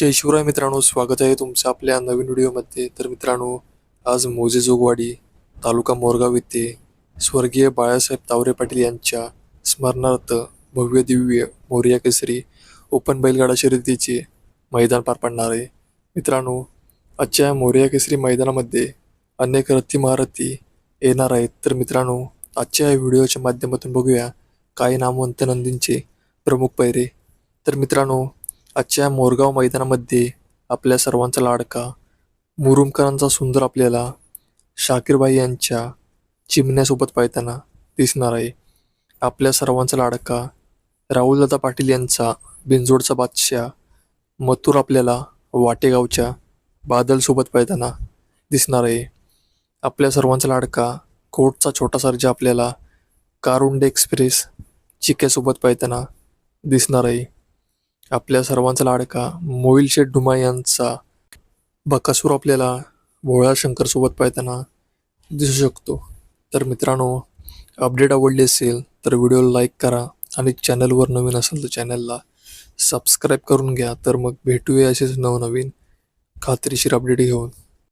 जय शिवराय मित्रांनो स्वागत आहे तुमचं आपल्या नवीन व्हिडिओमध्ये. तर मित्रांनो आज मोजे जोगवाडी तालुका मोरगाव येथे स्वर्गीय बाळासाहेब तावरे पाटील यांच्या स्मरणार्थ भव्य दिव्य मोर्या केसरी ओपन बैलगाडा शर्यतीचे मैदान पार पडणार आहे. मित्रांनो आजच्या मोर्या केसरी मैदानामध्ये अनेक रथी महारथी येणार आहेत. तर मित्रांनो आजच्या या व्हिडिओच्या माध्यमातून बघूया काही नामवंत नंदींचे प्रमुख पैरे. तर मित्रांनो आजच्या मोरगाव मैदानामध्ये आपल्या सर्वांचा लाडका मुरुमकरांचा सुंदर आपल्याला शाकीरबाई यांच्या चिमण्यासोबत पाहताना दिसणार आहे. आपल्या सर्वांचा लाडका राहुलदादा पाटील यांचा बिंजोडचा बादशाह मथुर आपल्याला वाटेगावच्या बादलसोबत पाहताना दिसणार आहे. आपल्या सर्वांचा लाडका कोटचा छोटा सर्जा आपल्याला कारुंडे एक्सप्रेस चिक्यासोबत पाहताना दिसणार आहे. आपल्या सर्वांचा लाडका मोईल शेठ डुमा यांचा बकासूर आपल्याला भोळा शंकरसोबत पाहताना दिसू शकतो. तर मित्रांनो अपडेट आवडली असेल तर व्हिडिओला लाईक करा आणि चॅनलवर नवीन असेल तर चॅनलला सबस्क्राईब करून घ्या. तर मग भेटूया असेच नवनवीन खात्रीशीर अपडेट घेऊन.